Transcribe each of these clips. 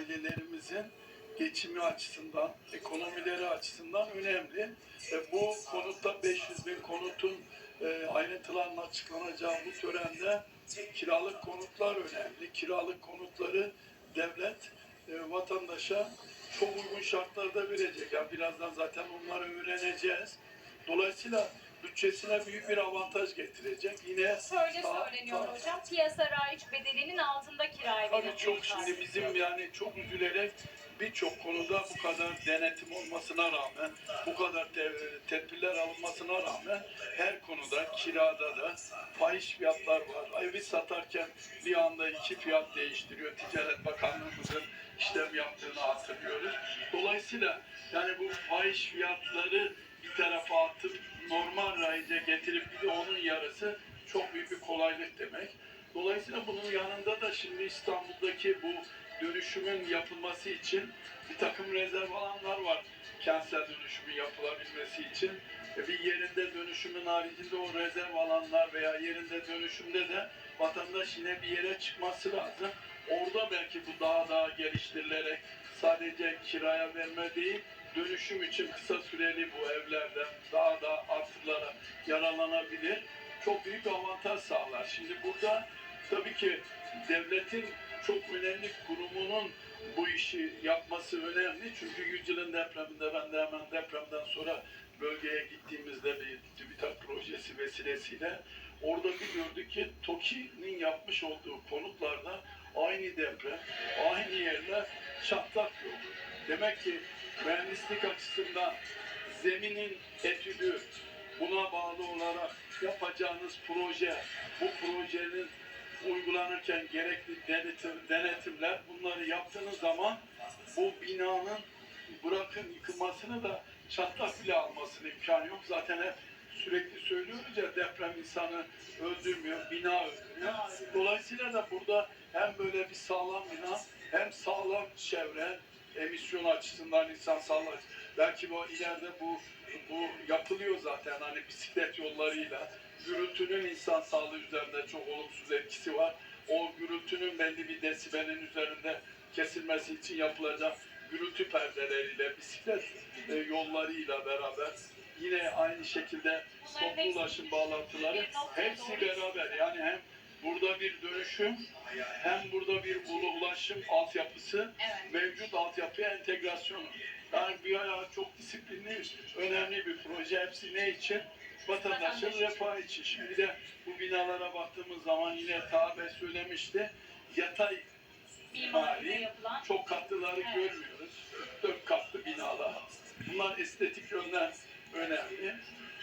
ailelerimizin geçimi açısından, ekonomileri açısından önemli. Ve bu konutta 500 bin konutun e, ayrıntılarının açıklanacağı bu törende kiralık konutlar önemli. Kiralık konutları devlet e, vatandaşa çok uygun şartlarda verecek. Yani birazdan zaten onları öğreneceğiz. Dolayısıyla bütçesine büyük bir avantaj getirecek. Yine Şöyle daha- söyleniyor daha- hocam. Piyasa raiç bedelinin altında kiraya Tabii çok ifade şimdi bizim yani çok üzülerek birçok konuda bu kadar denetim olmasına rağmen, bu kadar tedbirler alınmasına rağmen her konuda kirada da fahiş fiyatlar var. Evi satarken bir anda iki fiyat değiştiriyor. Ticaret Bakanlığımızın işlem yaptığını hatırlıyoruz. Dolayısıyla yani bu fahiş fiyatları bir tarafa atıp normal rayca getirip bir de onun yarısı çok büyük bir kolaylık demek. Dolayısıyla bunun yanında da şimdi İstanbul'daki bu dönüşümün yapılması için bir takım rezerv alanlar var. Kentsel dönüşümün yapılabilmesi için. E bir yerinde dönüşümün haricinde o rezerv alanlar veya yerinde dönüşümde de vatandaş yine bir yere çıkması lazım. Orada belki bu daha daha geliştirilerek sadece kiraya verme değil, dönüşüm için kısa süreli bu evlerden daha da artılara yararlanabilir. Çok büyük avantaj sağlar. Şimdi burada tabii ki devletin çok önemli kurumunun bu işi yapması önemli. Çünkü yüzyılın depreminde ben de hemen depremden sonra bölgeye gittiğimizde bir TÜBİTAK projesi vesilesiyle orada bir gördük ki TOKİ'nin yapmış olduğu konutlarda aynı deprem, aynı yerler çatlak yok. Demek ki mühendislik açısından zeminin etüdü, buna bağlı olarak yapacağınız proje, bu projenin uygulanırken gerekli denetim, denetimler bunları yaptığınız zaman bu binanın bırakın yıkılmasını da çatlak bile almasının imkanı yok. Zaten hep sürekli söylüyoruz ya deprem insanı öldürmüyor, bina öldürüyor. Dolayısıyla da burada hem böyle bir sağlam bina hem sağlam çevre, emisyon açısından insan sağlar. Belki bu ileride bu bu yapılıyor zaten hani bisiklet yollarıyla. Gürültünün insan sağlığı üzerinde çok olumsuz etkisi var. O gürültünün belli bir desibelin üzerinde kesilmesi için yapılacak gürültü perdeleriyle, bisiklet e, yollarıyla beraber yine aynı şekilde toplu ulaşım bağlantıları hepsi beraber yani hem burada bir dönüşüm hem burada bir ulaşım altyapısı Evet. mevcut altyapıya entegrasyonu. Yani bir ayağı çok disiplinli, önemli bir proje. Hepsi ne için? Vatandaşın Vatandaş. refahı için. Şimdi de bu binalara baktığımız zaman yine Taha Bey söylemişti. Yatay yapılan çok katlıları Evet. görmüyoruz. Dört katlı binalar. Bunlar estetik yönden önemli.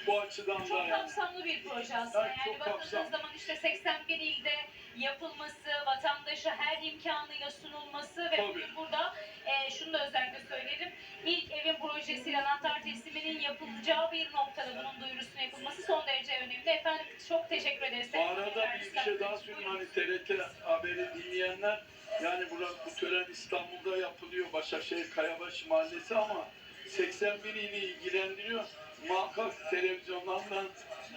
Bu açıdan da çok yani kapsamlı bir proje aslında. Evet, Yani çok bakıldığınız kapsamlı. zaman işte 81 ilde yapılması, vatandaşa her imkanıyla sunulması ve Tabii. bugün burada e, şunu da özellikle söylerim. İlk evin projesiyle anahtar tesliminin yapılacağı bir noktada bunun duyurusunun yapılması son derece önemli. Efendim çok teşekkür ederiz. Bu arada bir, bir şey daha söyleyeyim hani TRT haberi dinleyenler yani burada bu tören İstanbul'da yapılıyor Başakşehir Kayabaşı Mahallesi ama 81 ili ilgilendiriyor. Muhakkak televizyonlardan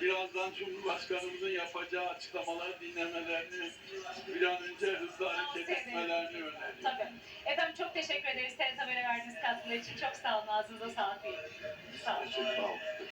birazdan Cumhurbaşkanımızın yapacağı açıklamaları dinlemelerini bir an önce hızlı hareket etmelerini öneriyorum. Tabii. Efendim çok teşekkür ederiz TRT Haber'e verdiğiniz katkılar için. Çok sağ olun. Ağzınıza sağlık. Sağ olun. Teşekkür ederim.